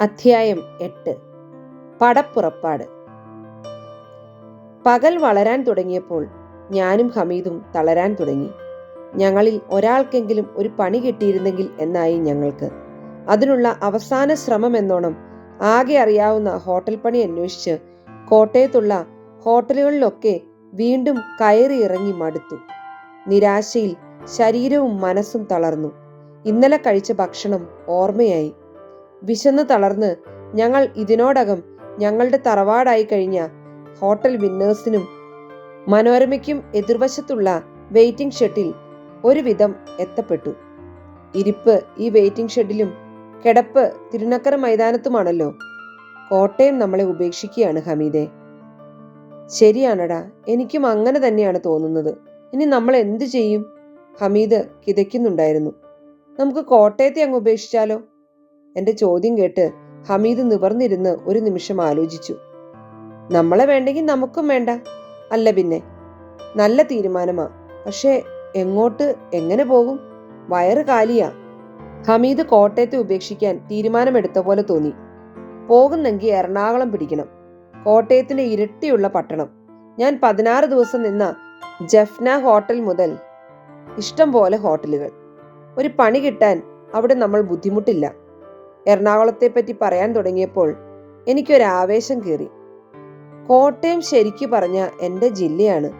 അധ്യായം എട്ട്. പടപ്പുറപ്പാട്. പകൽ വളരാൻ തുടങ്ങിയപ്പോൾ ഞാനും ഹമീദും തളരാൻ തുടങ്ങി. ഞങ്ങളിൽ ഒരാൾക്കെങ്കിലും ഒരു പണി കിട്ടിയിരുന്നെങ്കിൽ എന്നായി ഞങ്ങൾക്ക്. അതിനുള്ള അവസാന ശ്രമം എന്നോണം ആകെ അറിയാവുന്ന ഹോട്ടൽ പണി അന്വേഷിച്ച് കോട്ടയത്തുള്ള ഹോട്ടലുകളിലൊക്കെ വീണ്ടും കയറി ഇറങ്ങി മടുത്തു. നിരാശയിൽ ശരീരവും മനസ്സും തളർന്നു. ഇന്നലെ കഴിച്ച ഭക്ഷണം ഓർമ്മയായി. വിശന്ന് തളർന്ന് ഞങ്ങൾ ഇതിനോടകം ഞങ്ങളുടെ തറവാടായി കഴിഞ്ഞ ഹോട്ടൽ വിന്നേഴ്സിനും മനോരമയ്ക്കും എതിർവശത്തുള്ള വെയിറ്റിംഗ് ഷെഡിൽ ഒരുവിധം എത്തപ്പെട്ടു. ഇരിപ്പ് ഈ വെയിറ്റിംഗ് ഷെഡിലും കിടപ്പ് തിരുനക്കര മൈതാനത്തുമാണല്ലോ. കോട്ടയം നമ്മളെ ഉപേക്ഷിക്കുകയാണ് ഹമീദെ. ശരിയാണടാ എനിക്കും അങ്ങനെ തന്നെയാണ് തോന്നുന്നത്. ഇനി നമ്മൾ എന്തു ചെയ്യും? ഹമീദ് കിതയ്ക്കുന്നുണ്ടായിരുന്നു. നമുക്ക് കോട്ടയത്തെ അങ്ങ് ഉപേക്ഷിച്ചാലോ? എന്റെ ചോദ്യം കേട്ട് ഹമീദ് നിവർന്നിരുന്ന് ഒരു നിമിഷം ആലോചിച്ചു. നമ്മളെ വേണ്ടെങ്കിൽ നമുക്കും വേണ്ട. അല്ല പിന്നെ നല്ല തീരുമാനമാ. പക്ഷേ എങ്ങോട്ട് എങ്ങനെ പോകും? വയറ് കാലിയാ. ഹമീദ് കോട്ടയത്തെ ഉപേക്ഷിക്കാൻ തീരുമാനമെടുത്ത പോലെ തോന്നി. പോകുന്നെങ്കിൽ എറണാകുളം പിടിക്കണം. കോട്ടയത്തിന്റെ ഇരട്ടിയുള്ള പട്ടണം. ഞാൻ പതിനാറ് ദിവസം നിന്ന ജഫ്ന ഹോട്ടൽ മുതൽ ഇഷ്ടം പോലെ ഹോട്ടലുകൾ. ഒരു പണി കിട്ടാൻ അവിടെ നമ്മൾ ബുദ്ധിമുട്ടില്ല. എറണാകുളത്തെ പറ്റി പറയാൻ തുടങ്ങിയപ്പോൾ എനിക്കൊരാവേശം കീറി. കോട്ടയം ശരിക്കു പറഞ്ഞ എന്റെ ജില്ലയാണ്.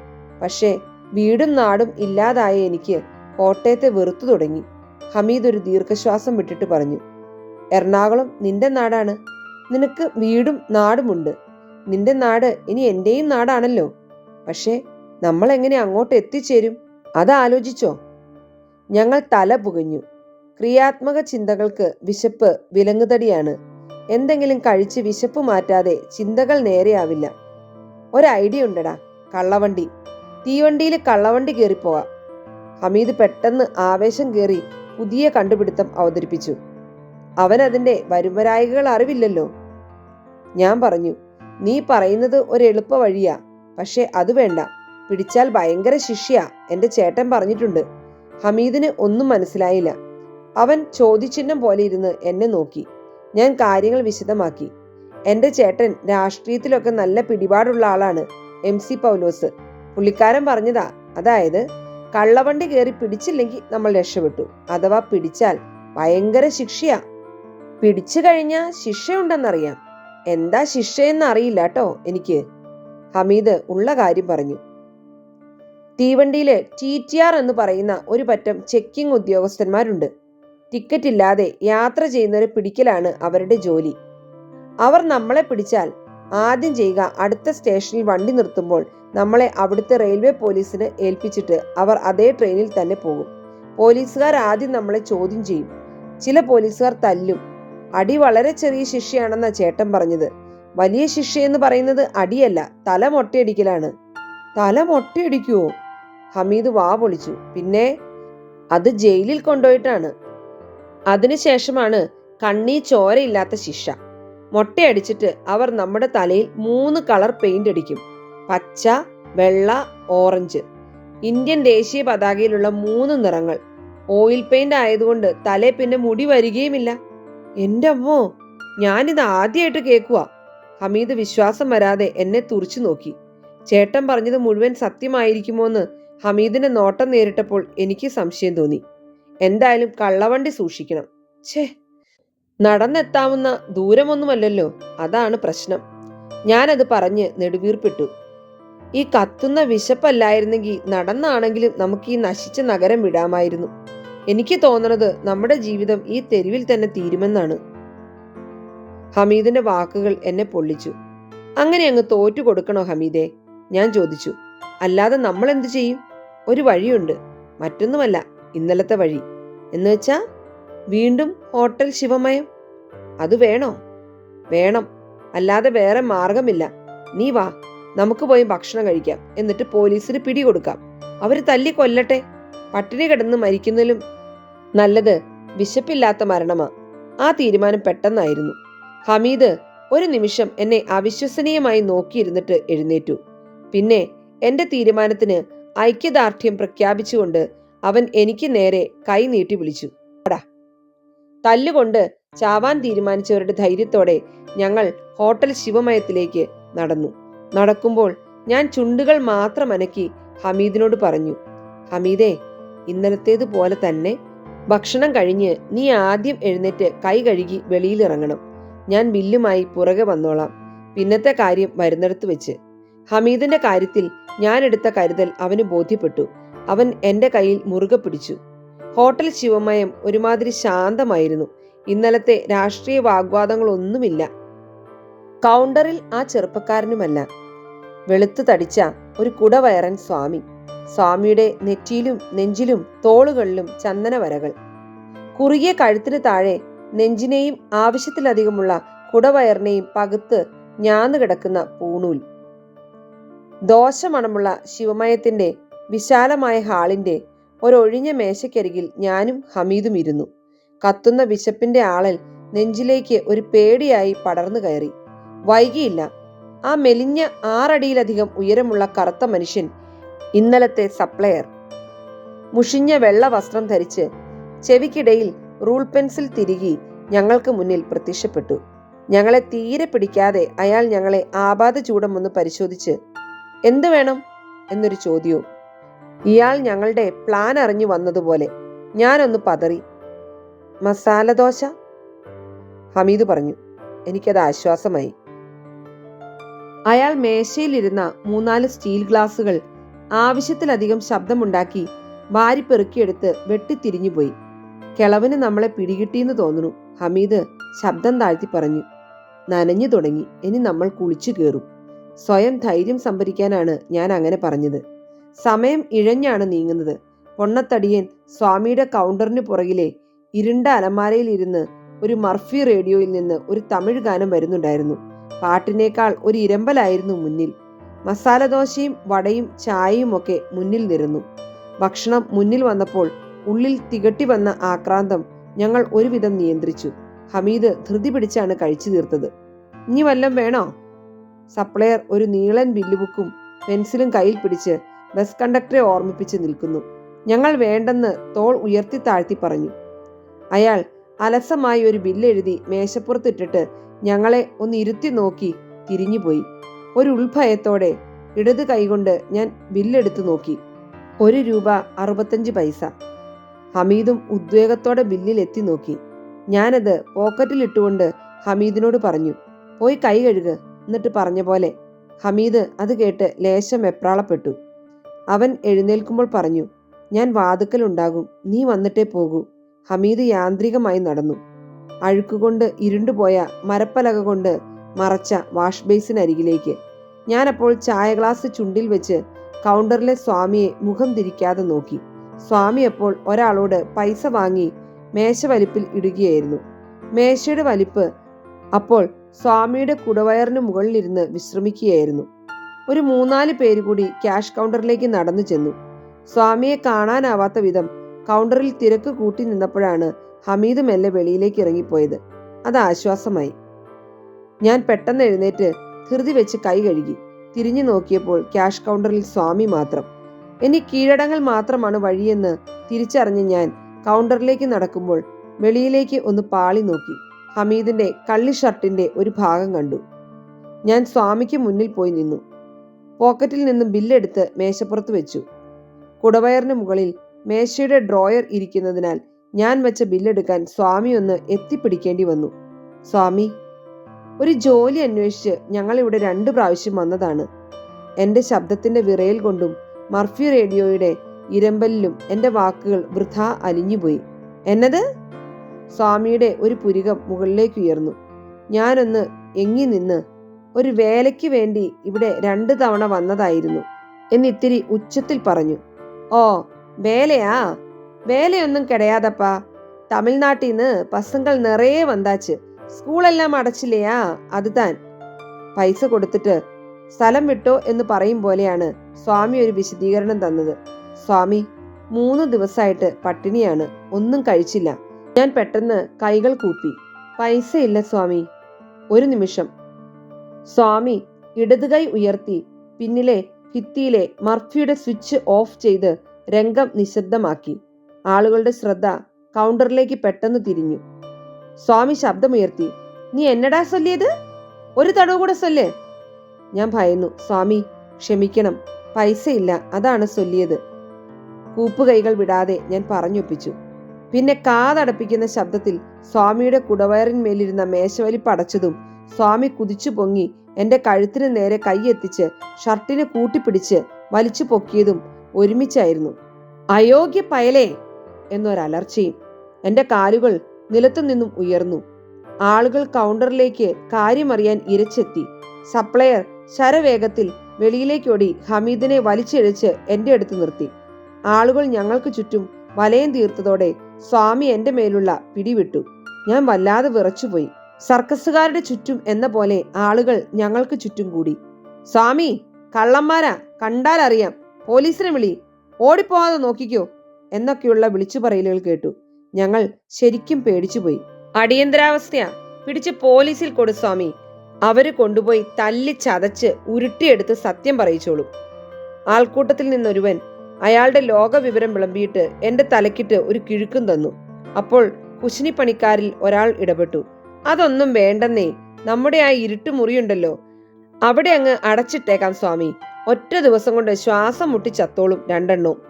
പക്ഷേ വീടും നാടും ഇല്ലാതായ എനിക്ക് കോട്ടയത്തെ വെറുത്തു തുടങ്ങി. ഹമീദ് ഒരു ദീർഘശ്വാസം വിട്ടിട്ട് പറഞ്ഞു എറണാകുളം നിന്റെ നാടാണ്. നിനക്ക് വീടും നാടുമുണ്ട് നിന്റെ നാട് ഇനി എന്റെയും നാടാണല്ലോ. പക്ഷേ നമ്മൾ എങ്ങനെ അങ്ങോട്ട് എത്തിച്ചേരും? അതാലോചിച്ചോ ഞങ്ങൾ തല പുകഞ്ഞു. ക്രിയാത്മക ചിന്തകൾക്ക് വിശപ്പ് വിലങ്ങുതടിയാണ്. എന്തെങ്കിലും കഴിച്ച് വിശപ്പ് മാറ്റാതെ ചിന്തകൾ നേരെയാവില്ല. ഒരു ഐഡിയ ഉണ്ടടാ കള്ളവണ്ടി. തീവണ്ടിയിൽ കള്ളവണ്ടി കയറിപ്പോവാ. ഹമീദ് പെട്ടെന്ന് ആവേശം കയറി പുതിയ കണ്ടുപിടുത്തം അവതരിപ്പിച്ചു. അവൻ അതിന്റെ വരുമരായികൾ അറിവില്ലല്ലോ. ഞാൻ പറഞ്ഞു നീ പറയുന്നത് ഒരു എളുപ്പ വഴിയാ പക്ഷെ അത് വേണ്ട. പിടിച്ചാൽ ഭയങ്കര ശിഷ്യ എന്റെ ചേട്ടൻ പറഞ്ഞിട്ടുണ്ട്. ഹമീദിന് ഒന്നും മനസ്സിലായില്ല. അവൻ ചോദ്യചിഹ്നം പോലെ ഇരുന്ന് എന്നെ നോക്കി. ഞാൻ കാര്യങ്ങൾ വിശദമാക്കി. എന്റെ ചേട്ടൻ രാഷ്ട്രീയത്തിലൊക്കെ നല്ല പിടിപാടുള്ള ആളാണ് എം സി പൗലോസ്. പുള്ളിക്കാരൻ പറഞ്ഞതാ അതായത് കള്ളവണ്ടി കയറി പിടിച്ചില്ലെങ്കിൽ നമ്മൾ രക്ഷപ്പെട്ടു അഥവാ പിടിച്ചാൽ ഭയങ്കര ശിക്ഷയാ. പിടിച്ചു കഴിഞ്ഞാൽ ശിക്ഷയുണ്ടെന്നറിയാം. എന്താ ശിക്ഷയെന്ന് അറിയില്ല കേട്ടോ എനിക്ക്. ഹമീദ് ഉള്ള കാര്യം പറഞ്ഞു. തീവണ്ടിയിലെ ടി ടി ആർ എന്ന് പറയുന്ന ഒരു പറ്റം ചെക്കിംഗ് ഉദ്യോഗസ്ഥന്മാരുണ്ട്. ടിക്കറ്റ് ഇല്ലാതെ യാത്ര ചെയ്യുന്നവരെ പിടിക്കലാണ് അവരുടെ ജോലി. അവർ നമ്മളെ പിടിച്ചാൽ ആദ്യം ചെയ്യുക അടുത്ത സ്റ്റേഷനിൽ വണ്ടി നിർത്തുമ്പോൾ നമ്മളെ അവിടുത്തെ റെയിൽവേ പോലീസിന് ഏൽപ്പിച്ചിട്ട് അവർ അതേ ട്രെയിനിൽ തന്നെ പോകും. പോലീസുകാർ ആദ്യം നമ്മളെ ചോദ്യം ചെയ്യും. ചില പോലീസുകാർ തല്ലും. അടി വളരെ ചെറിയ ശിക്ഷയാണെന്നാ ചേട്ടൻ പറഞ്ഞത്. വലിയ ശിക്ഷയെന്ന് പറയുന്നത് അടിയല്ല തല മൊട്ടയടിക്കലാണ്. തല മൊട്ടയടിക്കുവോ? ഹമീദ് വാ പൊളിച്ചു. പിന്നെ? അത് ജയിലിൽ കൊണ്ടുപോയിട്ടാണ്. അതിനുശേഷമാണ് കണ്ണീ ചോരയില്ലാത്ത ശിക്ഷ. മൊട്ടയടിച്ചിട്ട് അവർ നമ്മുടെ തലയിൽ മൂന്ന് കളർ പെയിന്റ് അടിക്കും. പച്ച വെള്ള ഓറഞ്ച്. ഇന്ത്യൻ ദേശീയ പതാകയിലുള്ള മൂന്ന് നിറങ്ങൾ. ഓയിൽ പെയിന്റ് ആയതുകൊണ്ട് തലേ പിന്നെ മുടി വരികയുമില്ല. എന്റെ അമ്മോ ഞാനിത് ആദ്യമായിട്ട് കേൾക്കുക ഹമീദ് വിശ്വാസം വരാതെ എന്നെ തുറച്ചു നോക്കി. ചേട്ടൻ പറഞ്ഞത് മുഴുവൻ സത്യമായിരിക്കുമോന്ന് ഹമീദിന്റെ നോട്ടം നേരിട്ടപ്പോൾ എനിക്ക് സംശയം തോന്നി. എന്തായാലും കള്ളവണ്ടി സൂക്ഷിക്കണം. ഛേ നടന്നെത്താവുന്ന ദൂരമൊന്നുമല്ലല്ലോ? അതാണ് പ്രശ്നം. ഞാനത് പറഞ്ഞ് നെടുവീർപ്പിട്ടു. ഈ കത്തുന്ന വിശപ്പല്ലായിരുന്നെങ്കിൽ നടന്നാണെങ്കിലും നമുക്ക് ഈ നശിച്ച നഗരം വിടാമായിരുന്നു. എനിക്ക് തോന്നണത് നമ്മുടെ ജീവിതം ഈ തെരുവിൽ തന്നെ തീരുമെന്നാണ്. ഹമീദിന്റെ വാക്കുകൾ എന്നെ പൊള്ളിച്ചു. അങ്ങനെ അങ്ങ് തോറ്റു കൊടുക്കണോ ഹമീദെ? ഞാൻ ചോദിച്ചു. അല്ലാതെ നമ്മൾ എന്തു ചെയ്യും? ഒരു വഴിയുണ്ട്. മറ്റൊന്നുമല്ല. ഇന്നലത്തെ വഴി. എന്ന് വെച്ചാ വീണ്ടും ഹോട്ടൽ ശിവമയം. അത് വേണോ? വേണം. അല്ലാതെ വേറെ മാർഗമില്ല. നീ വാ നമുക്ക് പോയി ഭക്ഷണം കഴിക്കാം. എന്നിട്ട് പോലീസിന് പിടികൊടുക്കാം അവർ തല്ലി കൊല്ലട്ടെ. പട്ടിണി കിടന്ന് മരിക്കുന്നതിലും നല്ലത് വിശപ്പില്ലാത്ത മരണമാ. ആ തീരുമാനം പെട്ടെന്നായിരുന്നു. ഹമീദ് ഒരു നിമിഷം എന്നെ അവിശ്വസനീയമായി നോക്കിയിരുന്നിട്ട് എഴുന്നേറ്റു. പിന്നെ എന്റെ തീരുമാനത്തിന് ഐക്യദാർഢ്യം പ്രഖ്യാപിച്ചുകൊണ്ട് അവൻ എനിക്ക് നേരെ കൈ നീട്ടി വിളിച്ചു. അടാ. തല്ലുകൊണ്ട് ചാവാൻ തീരുമാനിച്ചവരുടെ ധൈര്യത്തോടെ ഞങ്ങൾ ഹോട്ടൽ ശിവമയത്തിലേക്ക് നടന്നു. നടക്കുമ്പോൾ ഞാൻ ചുണ്ടുകൾ മാത്രം അനക്കി ഹമീദിനോട് പറഞ്ഞു ഹമീദേ ഇന്നലത്തേതുപോലെ തന്നെ ഭക്ഷണം കഴിഞ്ഞ് നീ ആദ്യം എഴുന്നേറ്റ് കൈ കഴുകി വെളിയിലിറങ്ങണം ഞാൻ ബില്ലുമായി പുറകെ വന്നോളാം. പിന്നത്തെ കാര്യം വരുന്നിടത്ത് വെച്ച്. ഹമീദിന്റെ കാര്യത്തിൽ ഞാൻ എടുത്ത കരുതൽ അവന് ബോധ്യപ്പെട്ടു. അവൻ എന്റെ കയ്യിൽ മുറുകെ പിടിച്ചു. ഹോട്ടൽ ശിവമയം ഒരുമാതിരി ശാന്തമായിരുന്നു. ഇന്നലത്തെ രാഷ്ട്രീയ വാഗ്വാദങ്ങളൊന്നുമില്ല. കൗണ്ടറിൽ ആ ചെറുപ്പക്കാരനുമല്ല. വെളുത്തു തടിച്ച ഒരു കുടവയറൻ സ്വാമി. സ്വാമിയുടെ നെറ്റിയിലും നെഞ്ചിലും തോളുകളിലും ചന്ദനവരകൾ. കുറുകിയ കഴുത്തിന് താഴെ നെഞ്ചിനെയും ആവശ്യത്തിലധികമുള്ള കുടവയറിനെയും പകുത്ത് ഞാന്നു കിടക്കുന്ന പൂണൂൽ. ദോശമണമുള്ള ശിവമയത്തിന്റെ വിശാലമായ ഹാളിന്റെ ഒരൊഴിഞ്ഞ മേശയ്ക്കരികിൽ ഞാനും ഹമീദും ഇരുന്നു. കത്തുന്ന വിശപ്പിന്റെ ആളൽ നെഞ്ചിലേക്ക് ഒരു പേടിയായി പടർന്നു കയറി. വൈകിയില്ല. ആ മെലിഞ്ഞ ആറടിയിലധികം ഉയരമുള്ള കറുത്ത മനുഷ്യൻ ഇന്നലത്തെ സപ്ലയർ. മുഷിഞ്ഞ വെള്ള വസ്ത്രം ധരിച്ച് ചെവിക്കിടയിൽ റൂൾ പെൻസിൽ തിരികി ഞങ്ങൾക്ക് മുന്നിൽ പ്രത്യക്ഷപ്പെട്ടു. ഞങ്ങളെ തീരെ പിടിക്കാതെ അയാൾ ഞങ്ങളെ ആപാത ചൂടം ഒന്ന് പരിശോധിച്ച് എന്ത് വേണം? എന്നൊരു ചോദ്യവും ഇയാൾ ഞങ്ങളുടെ പ്ലാൻ അറിഞ്ഞു വന്നതുപോലെ ഞാനൊന്ന് പതറി. മസാല ദോശ? ഹമീദ് പറഞ്ഞു. എനിക്കത് ആശ്വാസമായി. അയാൾ മേശയിലിരുന്ന മൂന്നാൽ സ്റ്റീൽ ഗ്ലാസുകൾ ആവശ്യത്തിലധികം ശബ്ദമുണ്ടാക്കി വാരി പെറുക്കിയെടുത്ത് വെട്ടിത്തിരിഞ്ഞുപോയി. കിളവന് നമ്മളെ പിടികിട്ടിയെന്ന് തോന്നുന്നു ഹമീദ് ശബ്ദം താഴ്ത്തി പറഞ്ഞു. നനഞ്ഞു തുടങ്ങി. ഇനി നമ്മൾ കുളിച്ചു കയറും. സ്വയം ധൈര്യം സംഭരിക്കാനാണ് ഞാൻ അങ്ങനെ പറഞ്ഞത്. സമയം ഇഴഞ്ഞാണ് നീങ്ങുന്നത്. പൊണ്ണത്തടിയൻ സ്വാമിയുടെ കൗണ്ടറിന് പുറകിലെ ഇരുണ്ട അലമാരയിൽ ഇരുന്ന് ഒരു മർഫി റേഡിയോയിൽ നിന്ന് ഒരു തമിഴ് ഗാനം വരുന്നുണ്ടായിരുന്നു. പാട്ടിനേക്കാൾ ഒരു ഇരമ്പലായിരുന്നു മുന്നിൽ. മസാല ദോശയും വടയും ചായയും ഒക്കെ മുന്നിൽ നിരുന്നു. ഭക്ഷണം മുന്നിൽ വന്നപ്പോൾ ഉള്ളിൽ തികട്ടി വന്ന ആക്രാന്തം ഞങ്ങൾ ഒരുവിധം നിയന്ത്രിച്ചു. ഹമീദ് ധൃതി പിടിച്ചാണ് കഴിച്ചു തീർത്തത്. ഇനി വല്ലം വേണോ? സപ്ലയർ ഒരു നീളൻ ബില്ലുബുക്കും പെൻസിലും കയ്യിൽ പിടിച്ച് ബസ് കണ്ടക്ടറെ ഓർമ്മിപ്പിച്ച് നിൽക്കുന്നു. ഞങ്ങൾ വേണ്ടെന്ന് തോൾ ഉയർത്തി താഴ്ത്തി പറഞ്ഞു. അയാൾ അലസമായി ഒരു ബില്ലെഴുതി മേശപ്പുറത്തിട്ടിട്ട് ഞങ്ങളെ ഒന്ന് ഇരുത്തി നോക്കി തിരിഞ്ഞുപോയി ഒരു ഉൾഭയത്തോടെ ഇടത് കൈകൊണ്ട് ഞാൻ ബില്ലെടുത്തു നോക്കി. ഒരു രൂപ അറുപത്തഞ്ച് പൈസ. ഹമീദും ഉദ്വേഗത്തോടെ ബില്ലിൽ എത്തി നോക്കി. ഞാനത് പോക്കറ്റിലിട്ടുകൊണ്ട് ഹമീദിനോട് പറഞ്ഞു പോയി കൈ കഴുക എന്നിട്ട് പറഞ്ഞ പോലെ ഹമീദ് അത് കേട്ട് ലേശം വെപ്രാളപ്പെട്ടു. അവൻ എഴുന്നേൽക്കുമ്പോൾ പറഞ്ഞു ഞാൻ വാതുക്കലുണ്ടാകും. നീ വന്നിട്ടേ പോകൂ. ഹമീദ് യാന്ത്രികമായി നടന്നു. അഴുക്കുകൊണ്ട് ഇരുണ്ടുപോയ മരപ്പലക കൊണ്ട് മറച്ച വാഷ് ബേസിനരികിലേക്ക്. ഞാനപ്പോൾ ചായ ഗ്ലാസ് ചുണ്ടിൽ വെച്ച് കൗണ്ടറിലെ സ്വാമിയെ മുഖം തിരിക്കാതെ നോക്കി. സ്വാമി അപ്പോൾ ഒരാളോട് പൈസ വാങ്ങി മേശ വലിപ്പിൽ ഇടുകയായിരുന്നു. മേശയുടെ വലിപ്പ് അപ്പോൾ സ്വാമിയുടെ കുടവയറിന് മുകളിലിരുന്ന് വിശ്രമിക്കുകയായിരുന്നു. ഒരു മൂന്നാൽ പേര് കൂടി ക്യാഷ് കൗണ്ടറിലേക്ക് നടന്നു ചെന്നു. സ്വാമിയെ കാണാനാവാത്ത വിധം കൗണ്ടറിൽ തിരക്ക് കൂട്ടി നിന്നപ്പോഴാണ് ഹമീദ് മെല്ലെ വെളിയിലേക്ക് ഇറങ്ങിപ്പോയത്. അത് ആശ്വാസമായി. ഞാൻ പെട്ടെന്ന് എഴുന്നേറ്റ് ധൃതി വെച്ച് കൈ കഴുകി. തിരിഞ്ഞു നോക്കിയപ്പോൾ ക്യാഷ് കൗണ്ടറിൽ സ്വാമി മാത്രം. ഇനി കീഴടങ്ങൾ മാത്രമാണ് വഴിയെന്ന് തിരിച്ചറിഞ്ഞ് ഞാൻ കൗണ്ടറിലേക്ക് നടക്കുമ്പോൾ വെളിയിലേക്ക് ഒന്ന് പാളി നോക്കി. ഹമീദിന്റെ കള്ളി ഷർട്ടിന്റെ ഒരു ഭാഗം കണ്ടു. ഞാൻ സ്വാമിക്ക് മുന്നിൽ പോയി നിന്നു. പോക്കറ്റിൽ നിന്നും ബില്ലെടുത്ത് മേശപ്പുറത്ത് വെച്ചു. കുടവയറിന് മുകളിൽ മേശയുടെ ഡ്രോയർ ഇരിക്കുന്നതിനാൽ ഞാൻ വെച്ച ബില്ലെടുക്കാൻ സ്വാമി ഒന്ന് എത്തിപ്പിടിക്കേണ്ടി വന്നു. സ്വാമി ഒരു ജോലി അന്വേഷിച്ച് ഞങ്ങൾ ഇവിടെ രണ്ടു പ്രാവശ്യം വന്നതാണ്. എന്റെ ശബ്ദത്തിന്റെ വിറയൽ കൊണ്ടും മർഫി റേഡിയോയുടെ ഇരമ്പലിലും എന്റെ വാക്കുകൾ വൃഥ അലിഞ്ഞുപോയി. എന്നത്? സ്വാമിയുടെ ഒരു പുരികം മുകളിലേക്ക് ഉയർന്നു. ഞാനൊന്ന് എങ്ങി നിന്ന് ഒരു വേലയ്ക്ക് വേണ്ടി ഇവിടെ രണ്ടു തവണ വന്നതായിരുന്നു. എന്നിത്തിരി ഉച്ചത്തിൽ പറഞ്ഞു ഓ വേലയാ? വേലയൊന്നും കിടയാതപ്പാ. തമിഴ്നാട്ടിൽ നിന്ന് പസങ്ങൾ നിറയെ വന്നാച്ച്. സ്കൂളെല്ലാം അടച്ചില്ലയാ അത് താൻ. പൈസ കൊടുത്തിട്ട് സ്ഥലം വിട്ടോ എന്ന് പറയും പോലെയാണ് സ്വാമി ഒരു വിശദീകരണം തന്നത്. സ്വാമി മൂന്ന് ദിവസമായിട്ട് പട്ടിണിയാണ് ഒന്നും കഴിച്ചില്ല. ഞാൻ പെട്ടെന്ന് കൈകൾ കൂപ്പി. പൈസയില്ല സ്വാമി. ഒരു നിമിഷം. സ്വാമി ഇടതുകൈ ഉയർത്തി പിന്നിലെ ഭിത്തിയിലെ മർഫിയുടെ സ്വിച്ച് ഓഫ് ചെയ്ത് രംഗം നിശബ്ദമാക്കി. ആളുകളുടെ ശ്രദ്ധ കൗണ്ടറിലേക്ക് പെട്ടെന്ന് തിരിഞ്ഞു. സ്വാമി ശബ്ദമുയർത്തി നീ എന്നടാ ചൊല്ലിയത് ഒരു തടവ് കൂടെ ചൊല്ല് ഞാൻ ഭയന്നു സ്വാമി ക്ഷമിക്കണം പൈസയില്ല അതാണ് ചൊല്ലിയത് കൂപ്പുകൈകൾ വിടാതെ ഞാൻ പറഞ്ഞൊപ്പിച്ചു. പിന്നെ കാതടപ്പിക്കുന്ന ശബ്ദത്തിൽ സ്വാമിയുടെ കുടവയറിന്മേലിരുന്ന മേശവലി പടച്ചതും സ്വാമി കുതിച്ചു പൊങ്ങി എന്റെ കഴുത്തിന് നേരെ കൈയെത്തിച്ച് ഷർട്ടിനെ കൂട്ടിപ്പിടിച്ച് വലിച്ചു പൊക്കിയതും ഒരുമിച്ചായിരുന്നു. അയോഗ്യ പയലേ എന്നൊരലർച്ചയും എന്റെ കാലുകൾ നിലത്തു നിന്നും ഉയർന്നു. ആളുകൾ കൗണ്ടറിലേക്ക് കാര്യമറിയാൻ ഇരച്ചെത്തി. സപ്ലയർ ശരവേഗത്തിൽ വെളിയിലേക്കോടി ഹമീദിനെ വലിച്ചെഴിച്ച് എന്റെ അടുത്ത് നിർത്തി. ആളുകൾ ഞങ്ങൾക്ക് ചുറ്റും വലയം തീർത്തതോടെ സ്വാമി എന്റെ മേലുള്ള പിടിവിട്ടു. ഞാൻ വല്ലാതെ വിറച്ചുപോയി. സർക്കസുകാരുടെ ചുറ്റും എന്ന പോലെ ആളുകൾ ഞങ്ങൾക്ക് ചുറ്റും കൂടി. സ്വാമി കള്ളന്മാരാ കണ്ടാലറിയാം പോലീസിനെ വിളി. ഓടിപ്പോവാതെ നോക്കിക്കോ. എന്നൊക്കെയുള്ള വിളിച്ചു പറയലുകൾ കേട്ടു. ഞങ്ങൾ ശരിക്കും പേടിച്ചുപോയി. അടിയന്തരാവസ്ഥയാ. പിടിച്ച് പോലീസിൽ കൊടു സ്വാമി. അവർ കൊണ്ടുപോയി തല്ലി ചതച്ച് ഉരുട്ടിയെടുത്ത് സത്യം പറയിച്ചോളൂ. ആൾക്കൂട്ടത്തിൽ നിന്നൊരുവൻ അയാളുടെ ലോകവിവരം വിളമ്പിയിട്ട് എന്റെ തലക്കിട്ട് ഒരു കിഴുക്കും തന്നു. അപ്പോൾ കുശിനിപ്പണിക്കാരിൽ ഒരാൾ ഇടപെട്ടു. അതൊന്നും വേണ്ടെന്നേ. നമ്മുടെ ആ ഇരുട്ട് മുറിയുണ്ടല്ലോ. അവിടെ അങ്ങ് അടച്ചിട്ടേക്കാം സ്വാമി. ഒറ്റ ദിവസം കൊണ്ട് ശ്വാസം മുട്ടി ചത്തോളും രണ്ടെണ്ണവും.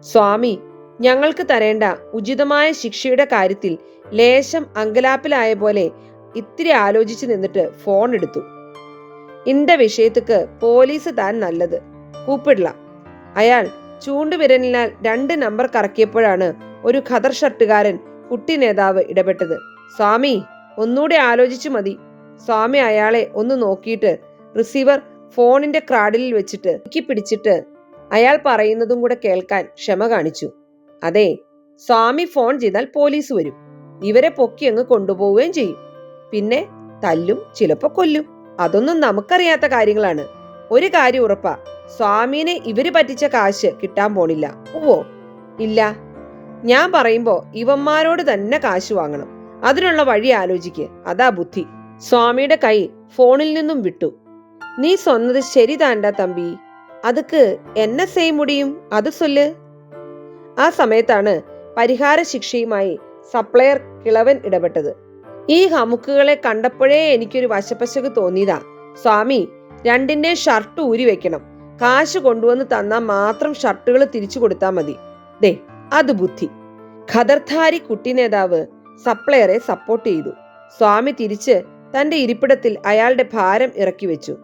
സ്വാമി ഞങ്ങൾക്ക് തരേണ്ട ഉചിതമായ ശിക്ഷയുടെ കാര്യത്തിൽ ലേശം അങ്കലാപ്പിലായ പോലെ ഇത്തിരി ആലോചിച്ചു നിന്നിട്ട് ഫോൺ എടുത്തു. ഇന്റെ വിഷയത്തുക്ക് പോലീസ് താൻ നല്ലത്. കൂപ്പിടല. അയാൾ ചൂണ്ടുവിരലിനാൽ രണ്ട് നമ്പർ കറക്കിയപ്പോഴാണ് ഒരു ഖദർ ഷർട്ടുകാരൻ കുട്ടി നേതാവ് ഇടപെട്ടത്. സ്വാമി ഒന്നുകൂടെ ആലോചിച്ചു മതി. സ്വാമി അയാളെ ഒന്ന് നോക്കിയിട്ട് റിസീവർ ഫോണിന്റെ ക്രാഡിലിൽ വെച്ചിട്ട് ഇക്കി പിടിച്ചിട്ട് അയാൾ പറയുന്നതും കൂടെ കേൾക്കാൻ ക്ഷമ കാണിച്ചു. അതെ സ്വാമി ഫോൺ ചെയ്താൽ പോലീസ് വരും. ഇവരെ പൊക്കി അങ്ങ് കൊണ്ടുപോവുകയും ചെയ്യും. പിന്നെ തല്ലും ചിലപ്പോ കൊല്ലും. അതൊന്നും നമുക്കറിയാത്ത കാര്യങ്ങളാണ്. ഒരു കാര്യം ഉറപ്പാ സ്വാമീനെ ഇവർ പറ്റിച്ച കാശ് കിട്ടാൻ പോണില്ല. ഓ ഇല്ല. ഞാൻ പറയുമ്പോ ഇവന്മാരോട് തന്നെ കാശ് വാങ്ങണം. അതിനുള്ള വഴി ആലോചിക്ക്. അതാ ബുദ്ധി. സ്വാമിയുടെ കൈ ഫോണിൽ നിന്നും വിട്ടു. നീ സ്വന്നത് ശരി താണ്ട തമ്പി. അതുക്ക് എന്നെ സെയ് മുടിയും. അത് സൊല്ല്. ആ സമയത്താണ് പരിഹാര ശിക്ഷയുമായി സപ്ലയർ കിളവൻ ഇടപെട്ടത്. ഈ ഹമുക്കുകളെ കണ്ടപ്പോഴേ എനിക്കൊരു വശപ്പശക്ക് തോന്നിയതാ. സ്വാമി രണ്ടിന്റെ ഷർട്ട് ഊരി വെക്കണം. കാശ് കൊണ്ടുവന്ന് തന്നാൽ മാത്രം ഷർട്ടുകൾ തിരിച്ചു കൊടുത്താൽ മതി. ദേ അത് ബുദ്ധി. ഖദർധാരി കുട്ടി നേതാവ് സപ്ലയറെ സപ്പോർട്ട് ചെയ്തു. സ്വാമി തിരിച്ച് തന്റെ ഇരിപ്പിടത്തിൽ അയാളുടെ ഭാരം ഇറക്കി വെച്ചു.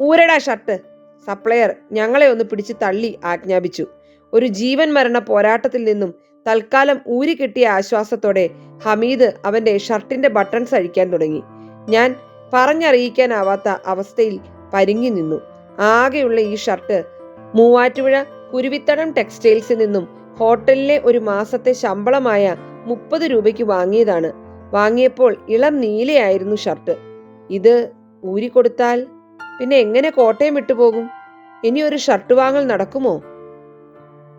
ഊരടാ ഷർട്ട്. സപ്ലയർ ഞങ്ങളെ ഒന്ന് പിടിച്ച് തള്ളി ആജ്ഞാപിച്ചു. ഒരു ജീവൻ മരണ പോരാട്ടത്തിൽ നിന്നും തൽക്കാലം ഊരി കിട്ടിയ ആശ്വാസത്തോടെ ഹമീദ് അവന്റെ ഷർട്ടിന്റെ ബട്ടൺസ് അഴിക്കാൻ തുടങ്ങി. ഞാൻ പറഞ്ഞറിയിക്കാനാവാത്ത അവസ്ഥയിൽ പരിങ്ങി നിന്നു. ആകെയുള്ള ഈ ഷർട്ട് മൂവാറ്റുപുഴ കുരുവിത്തടം ടെക്സ്റ്റൈൽസിൽ നിന്നും ഹോട്ടലിലെ ഒരു മാസത്തെ ശമ്പളമായ മുപ്പത് രൂപയ്ക്ക് വാങ്ങിയതാണ്. വാങ്ങിയപ്പോൾ ഇളം നീലയായിരുന്നു ഷർട്ട്. ഇത് ഊരിക്കൊടുത്താൽ പിന്നെ എങ്ങനെ കോട്ടയം വിട്ടുപോകും ഇനി ഒരു ഷർട്ട് വാങ്ങൽ നടക്കുമോ?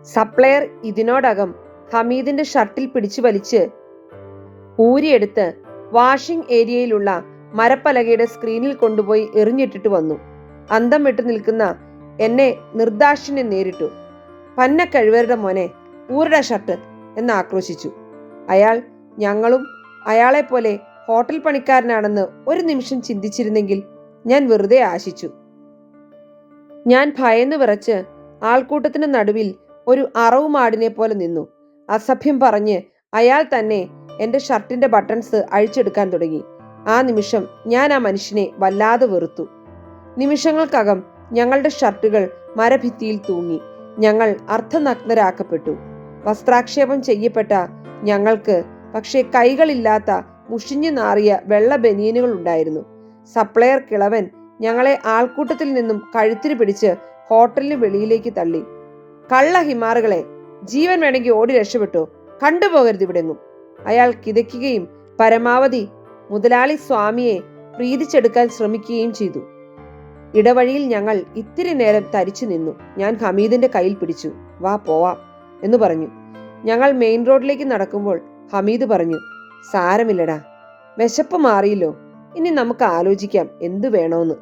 സപ്ലയർ ഇതിനോടകം ഹമീദിന്റെ ഷർട്ടിൽ പിടിച്ചു വലിച്ച് ഊരിയെടുത്ത് വാഷിംഗ് ഏരിയയിലുള്ള മരപ്പലകയുടെ സ്ക്രീനിൽ കൊണ്ടുപോയി എറിഞ്ഞിട്ടിട്ട് വന്നു. അന്തം വിട്ടു നിൽക്കുന്ന എന്നെ നിർദാക്ഷിണ്യം നേരിട്ടു. പന്ന കഴിവരുടെ മോനെ ഊരുടെ ഷർട്ട് എന്ന് ആക്രോശിച്ചു. അയാൾ ഞങ്ങളും അയാളെപ്പോലെ ഹോട്ടൽ പണിക്കാരനാണെന്ന് ഒരു നിമിഷം ചിന്തിച്ചിരുന്നെങ്കിൽ ഞാൻ വെറുതെ ആശിച്ചു. ഞാൻ ഭയന്ന് വിറച്ച് ആൾക്കൂട്ടത്തിന് നടുവിൽ ഒരു അറവുമാടിനെ പോലെ നിന്നു. അസഭ്യം പറഞ്ഞ് അയാൾ തന്നെ എന്റെ ഷർട്ടിന്റെ ബട്ടൺസ് അഴിച്ചെടുക്കാൻ തുടങ്ങി. ആ നിമിഷം ഞാൻ ആ മനുഷ്യനെ വല്ലാതെ വെറുത്തു. നിമിഷങ്ങൾക്കകം ഞങ്ങളുടെ ഷർട്ടുകൾ മരഭിത്തിയിൽ തൂങ്ങി. ഞങ്ങൾ അർത്ഥനഗ്നരാക്കപ്പെട്ടു വസ്ത്രാക്ഷേപം ചെയ്യപ്പെട്ട ഞങ്ങൾക്ക് പക്ഷേ കൈകളില്ലാത്ത മുഷിഞ്ഞു നാറിയ വെള്ള ബനിയനുകൾ ഉണ്ടായിരുന്നു. സപ്ലയർ കിളവൻ ഞങ്ങളെ ആൾക്കൂട്ടത്തിൽ നിന്നും കഴുത്തിന് പിടിച്ച് ഹോട്ടലിന് വെളിയിലേക്ക് തള്ളി. കള്ള ഹിമാറുകളെ ജീവൻ വേണമെങ്കിൽ ഓടി രക്ഷപ്പെട്ടു. കണ്ടുപോകരുത് ഇവിടെങ്ങും അയാൾ കിതയ്ക്കുകയും പരമാവധി മുതലാളി സ്വാമിയെ പ്രീതിച്ചെടുക്കാൻ ശ്രമിക്കുകയും ചെയ്തു. ഇടവഴിയിൽ ഞങ്ങൾ ഇത്തിരി നേരം തരിച്ചു നിന്നു. ഞാൻ ഹമീദിന്റെ കയ്യിൽ പിടിച്ചു. വാ പോവാം. എന്ന് പറഞ്ഞു. ഞങ്ങൾ മെയിൻ റോഡിലേക്ക് നടക്കുമ്പോൾ ഹമീദ് പറഞ്ഞു സാരമില്ലടാ വിശപ്പ് മാറിയില്ലോ. ഇനി നമുക്ക് ആലോചിക്കാം എന്തു വേണോന്ന്.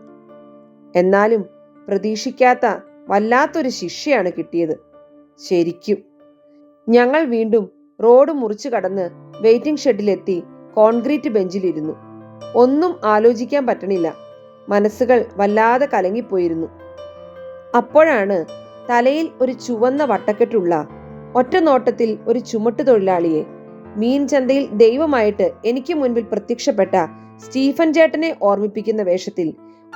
എന്നാലും പ്രതീക്ഷിക്കാത്ത വല്ലാത്തൊരു ശിക്ഷയാണ് കിട്ടിയത്. ശരിക്കും. ഞങ്ങൾ വീണ്ടും റോഡ് മുറിച്ചു കടന്ന് വെയിറ്റിംഗ് ഷെഡിലെത്തി കോൺക്രീറ്റ് ബെഞ്ചിലിരുന്നു. ഒന്നും ആലോചിക്കാൻ പറ്റണില്ല. മനസ്സുകൾ വല്ലാതെ കലങ്ങിപ്പോയിരുന്നു. അപ്പോഴാണ് തലയിൽ ഒരു ചുവന്ന വട്ടക്കെട്ടുള്ള ഒറ്റ നോട്ടത്തിൽ ഒരു ചുമട്ട് തൊഴിലാളിയെ. മീൻ ചന്തയിൽ ദൈവമായിട്ട് എനിക്ക് മുൻപിൽ പ്രത്യക്ഷപ്പെട്ട സ്റ്റീഫൻ ചേട്ടനെ ഓർമ്മിപ്പിക്കുന്ന വേഷത്തിൽ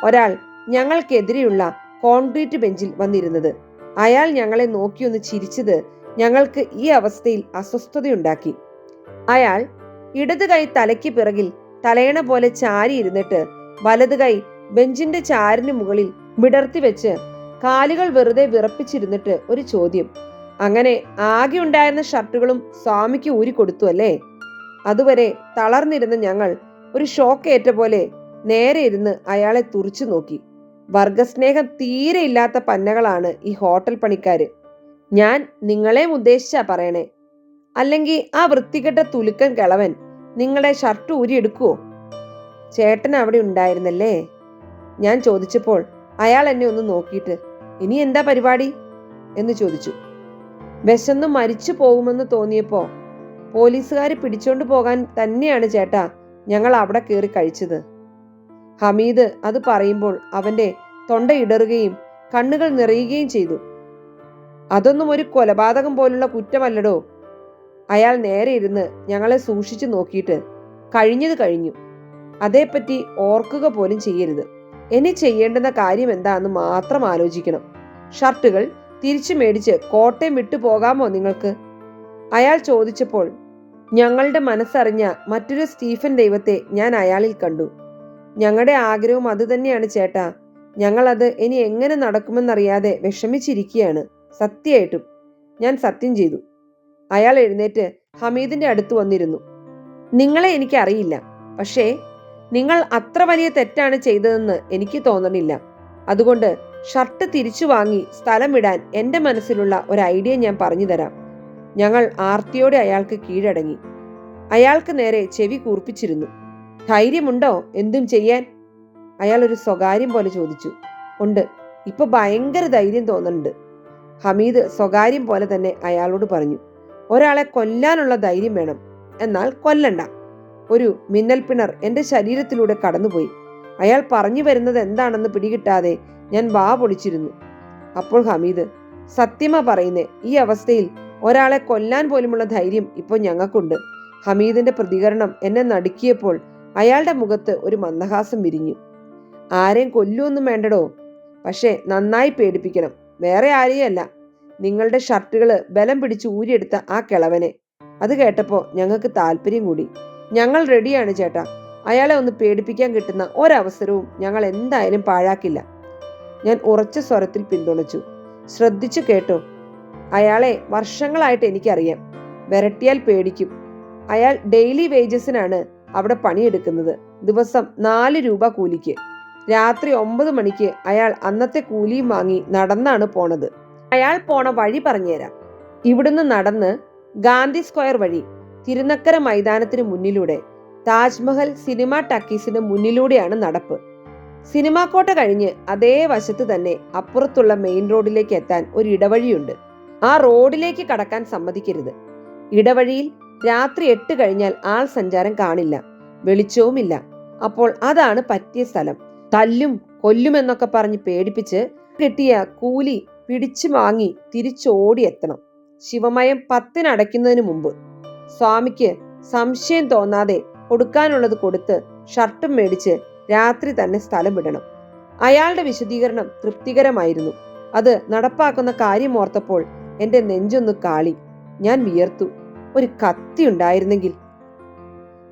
ഒരാൾ ഞങ്ങൾക്കെതിരെയുള്ള കോൺക്രീറ്റ് ബെഞ്ചിൽ വന്നിരുന്നത്. അയാൾ ഞങ്ങളെ നോക്കിയൊന്ന് ചിരിച്ചത് ഞങ്ങൾക്ക് ഈ അവസ്ഥയിൽ അസ്വസ്ഥതയുണ്ടാക്കി. അയാൾ ഇടത് കൈ തലയ്ക്ക് പിറകിൽ തലയണ പോലെ ചാരി ഇരുന്നിട്ട് വലത് കൈ ബെഞ്ചിന്റെ ചാരിന് മുകളിൽ വിടർത്തി വെച്ച് കാലുകൾ വെറുതെ വിറപ്പിച്ചിരുന്നിട്ട് ഒരു ചോദ്യം. അങ്ങനെ ആകെ ഉണ്ടായിരുന്ന ഷർട്ടുകളും സ്വാമിക്ക് ഊരി കൊടുത്തു അല്ലേ? അതുവരെ തളർന്നിരുന്ന ഞങ്ങൾ ഒരു ഷോക്ക് ഏറ്റ പോലെ നേരെ ഇരുന്ന് അയാളെ തുറിച്ചു നോക്കി. വർഗസ്നേഹം തീരെ ഇല്ലാത്ത പന്നകളാണ് ഈ ഹോട്ടൽ പണിക്കാര്. ഞാൻ നിങ്ങളെ ഉദ്ദേശിച്ചാ പറയണേ. അല്ലെങ്കിൽ ആ വൃത്തികെട്ട തുലുക്കൻ കിളവൻ നിങ്ങളുടെ ഷർട്ട് ഊരിയെടുക്കുവോ ചേട്ടൻ അവിടെ ഉണ്ടായിരുന്നല്ലേ? ഞാൻ ചോദിച്ചപ്പോൾ അയാൾ എന്നെ ഒന്ന് നോക്കിയിട്ട് ഇനി എന്താ പരിപാടി? എന്ന് ചോദിച്ചു. വിശന്നു മരിച്ചു പോകുമെന്ന് തോന്നിയപ്പോ പോലീസുകാർ പിടിച്ചോണ്ട് പോകാൻ തന്നെയാണ് ചേട്ടാ ഞങ്ങൾ അവിടെ കയറി കഴിച്ചത്. ഹമീദ് അത് പറയുമ്പോൾ അവന്റെ തൊണ്ട ഇടറുകയും കണ്ണുകൾ നിറയുകയും ചെയ്തു. അതൊന്നും ഒരു കൊലപാതകം പോലുള്ള കുറ്റമല്ലടോ. അയാൾ നേരെ ഇരുന്ന് ഞങ്ങളെ സൂക്ഷിച്ചു നോക്കിയിട്ട് കഴിഞ്ഞത് കഴിഞ്ഞു. അതേപ്പറ്റി ഓർക്കുക പോലും ചെയ്യരുത്. ഇനി ചെയ്യേണ്ടുന്ന കാര്യം എന്താണെന്ന് മാത്രം ആലോചിക്കണം. ഷർട്ടുകൾ തിരിച്ചു മേടിച്ച് കോട്ടയം വിട്ടു പോകാമോ നിങ്ങൾക്ക്? അയാൾ ചോദിച്ചപ്പോൾ ഞങ്ങളുടെ മനസ്സറിഞ്ഞ മറ്റൊരു സ്റ്റീഫൻ ദൈവത്തെ ഞാൻ അയാളിൽ കണ്ടു. ഞങ്ങളുടെ ആഗ്രഹവും അതുതന്നെയാണ് ചേട്ടാ. ഞങ്ങളത് ഇനി എങ്ങനെ നടക്കുമെന്നറിയാതെ വിഷമിച്ചിരിക്കുകയാണ്. സത്യമായിട്ടും. ഞാൻ സത്യം ചെയ്തു. അയാൾ എഴുന്നേറ്റ് ഹമീദിന്റെ അടുത്ത് വന്നിരുന്നു. നിങ്ങളെ എനിക്ക് അറിയില്ല പക്ഷേ നിങ്ങൾ അത്ര വലിയ തെറ്റാണ് ചെയ്തതെന്ന് എനിക്ക് തോന്നണില്ല. അതുകൊണ്ട് ഷർട്ട് തിരിച്ചു വാങ്ങി സ്ഥലമിടാൻ എന്റെ മനസ്സിലുള്ള ഒരു ഐഡിയ ഞാൻ പറഞ്ഞു തരാം. ഞങ്ങൾ ആർത്തിയോടെ അയാൾക്ക് കീഴടങ്ങി. അയാൾക്ക് നേരെ ചെവി കൂർപ്പിച്ചിരുന്നു. ധൈര്യമുണ്ടോ? എന്തും ചെയ്യാൻ? അയാൾ ഒരു സ്വകാര്യം പോലെ ചോദിച്ചു. ഉണ്ട്. ഇപ്പൊ ഭയങ്കര ധൈര്യം തോന്നുന്നുണ്ട്. ഹമീദ് സ്വകാര്യം പോലെ തന്നെ അയാളോട് പറഞ്ഞു. ഒരാളെ കൊല്ലാനുള്ള ധൈര്യം വേണം. എന്നാൽ കൊല്ലണ്ട. ഒരു മിന്നൽപ്പിണർ എന്റെ ശരീരത്തിലൂടെ കടന്നുപോയി. അയാൾ പറഞ്ഞു വരുന്നത് എന്താണെന്ന് പിടികിട്ടാതെ ഞാൻ വാ പൊളിച്ചിരുന്നു അപ്പോൾ ഹമീദ് സത്യമ പറയുന്നേ ഈ അവസ്ഥയിൽ ഒരാളെ കൊല്ലാൻ പോലുമുള്ള ധൈര്യം ഇപ്പോൾ ഞങ്ങൾക്കുണ്ട്. ഹമീദിന്റെ പ്രതികരണം എന്നെ നടുക്കിയപ്പോൾ അയാളുടെ മുഖത്ത് ഒരു മന്ദഹാസം വിരിഞ്ഞു. ആരെയും കൊല്ലുമൊന്നും വേണ്ടടോ? പക്ഷേ നന്നായി പേടിപ്പിക്കണം. വേറെ ആരെയല്ല നിങ്ങളുടെ ഷർട്ടുകൾ ബലം പിടിച്ച് ഊരിയെടുത്ത ആ കിളവനെ. അത് കേട്ടപ്പോൾ ഞങ്ങൾക്ക് താല്പര്യം കൂടി. ഞങ്ങൾ റെഡിയാണ് ചേട്ടാ. അയാളെ ഒന്ന് പേടിപ്പിക്കാൻ കിട്ടുന്ന ഒരവസരവും ഞങ്ങൾ എന്തായാലും പാഴാക്കില്ല. ഞാൻ ഉറച്ച സ്വരത്തിൽ പിന്തുണച്ചു. ശ്രദ്ധിച്ചു കേട്ടോ. അയാളെ വർഷങ്ങളായിട്ട് എനിക്കറിയാം. വരട്ടിയാൽ പേടിക്കും. അയാൾ ഡെയിലി വേജസിനാണ് അവിടെ പണിയെടുക്കുന്നത്. ദിവസം നാല് രൂപ കൂലിക്ക്. രാത്രി ഒമ്പത് മണിക്ക് അയാൾ അന്നത്തെ കൂലിയും വാങ്ങി നടന്നാണ് പോണത്. അയാൾ പോണ വഴി പറഞ്ഞുതരാം. ഇവിടുന്ന് നടന്ന് ഗാന്ധി സ്ക്വയർ വഴി തിരുനക്കര മൈതാനത്തിന് മുന്നിലൂടെ താജ്മഹൽ സിനിമ ടക്കീസിന് മുന്നിലൂടെയാണ് നടപ്പ്. സിനിമാ കോട്ട കഴിഞ്ഞ് അതേ വശത്ത് തന്നെ അപ്പുറത്തുള്ള മെയിൻ റോഡിലേക്ക് എത്താൻ ഒരു ഇടവഴിയുണ്ട്. ആ റോഡിലേക്ക് കടക്കാൻ സമ്മതിക്കരുത്. ഇടവഴിയിൽ രാത്രി എട്ട് കഴിഞ്ഞാൽ ആൾ സഞ്ചാരം കാണില്ല. വെളിച്ചവുമില്ല. അപ്പോൾ അതാണ് പറ്റിയ സ്ഥലം. തല്ലും കൊല്ലുമെന്നൊക്കെ പറഞ്ഞ് പേടിപ്പിച്ച് കിട്ടിയ കൂലി പിടിച്ചു വാങ്ങി തിരിച്ചോടി എത്തണം. ശിവമയം പത്തിനടയ്ക്കുന്നതിന് മുമ്പ്. സ്വാമിക്ക് സംശയം തോന്നാതെ കൊടുക്കാനുള്ളത് കൊടുത്ത് ഷർട്ടും മേടിച്ച് രാത്രി തന്നെ സ്ഥലം വിടണം. അയാളുടെ വിശദീകരണം തൃപ്തികരമായിരുന്നു. അത് നടപ്പാക്കുന്ന കാര്യം ഓർത്തപ്പോൾ എന്റെ നെഞ്ചൊന്ന് കാളി. ഞാൻ വിയർത്തു. ഒരു കത്തി ഉണ്ടായിരുന്നെങ്കിൽ.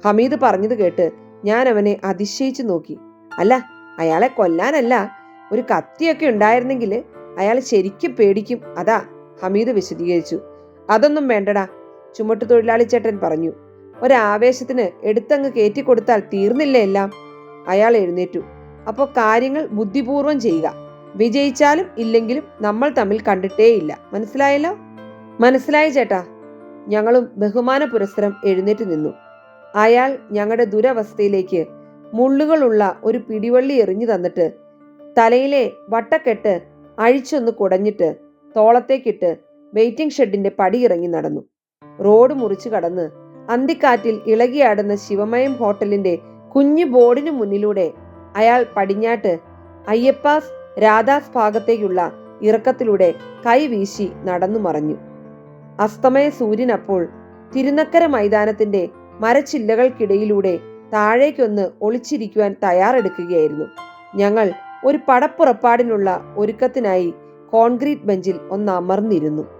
ഹമീദ് പറഞ്ഞത് കേട്ട് ഞാൻ അവനെ അതിശയിച്ചു നോക്കി. അല്ല അയാളെ കൊല്ലാനല്ല. ഒരു കത്തിയൊക്കെ ഉണ്ടായിരുന്നെങ്കിൽ അയാൾ ശരിക്കും പേടിക്കും. അതാ ഹമീദ് വിശദീകരിച്ചു. അതൊന്നും വേണ്ടടാ ചുമട്ടു തൊഴിലാളി ചേട്ടൻ പറഞ്ഞു. ഒരാവേശത്തിന് എടുത്തങ്ങ് കയറ്റിക്കൊടുത്താൽ തീർന്നില്ല എല്ലാം? അയാൾ എഴുന്നേറ്റു. അപ്പോൾ കാര്യങ്ങൾ ബുദ്ധിപൂർവം ചെയ്യുക വിജയിച്ചാലും ഇല്ലെങ്കിലും നമ്മൾ തമ്മിൽ കണ്ടിട്ടേയില്ല. മനസ്സിലായല്ലോ? മനസ്സിലായി ചേട്ടാ. ഞങ്ങളും ബഹുമാന പുരസ്സരം എഴുന്നേറ്റ് നിന്നു. അയാൾ ഞങ്ങളുടെ ദുരവസ്ഥയിലേക്ക് മുള്ളുകളുള്ള ഒരു പിടിവള്ളി എറിഞ്ഞു തന്നിട്ട് തലയിലെ വട്ടക്കെട്ട് അഴിച്ചൊന്ന് കുടഞ്ഞിട്ട് തോളത്തേക്കിട്ട് വെയിറ്റിംഗ് ഷെഡിന്റെ പടി ഇറങ്ങി നടന്നു. റോഡ് മുറിച്ചു കടന്ന് അന്തിക്കാറ്റിൽ ഇളകിയാടുന്ന ശിവമയം ഹോട്ടലിന്റെ കുഞ്ഞു ബോർഡിനു മുന്നിലൂടെ അയാൾ പടിഞ്ഞാട്ട് അയ്യപ്പാസ് രാധാസ് ഭാഗത്തേക്കുള്ള ഇറക്കത്തിലൂടെ കൈവീശി നടന്നു മറഞ്ഞു. അസ്തമയ സൂര്യൻ അപ്പോൾ തിരുനക്കര മൈതാനത്തിന്റെ മരച്ചില്ലകൾക്കിടയിലൂടെ താഴേക്കൊന്ന് ഒളിച്ചിരിക്കുവാൻ തയ്യാറെടുക്കുകയായിരുന്നു. ഞങ്ങൾ ഒരു പടപ്പുറപ്പാടിനുള്ള ഒരുക്കത്തിനായി കോൺക്രീറ്റ് ബെഞ്ചിൽ ഒന്ന് അമർന്നിരുന്നു.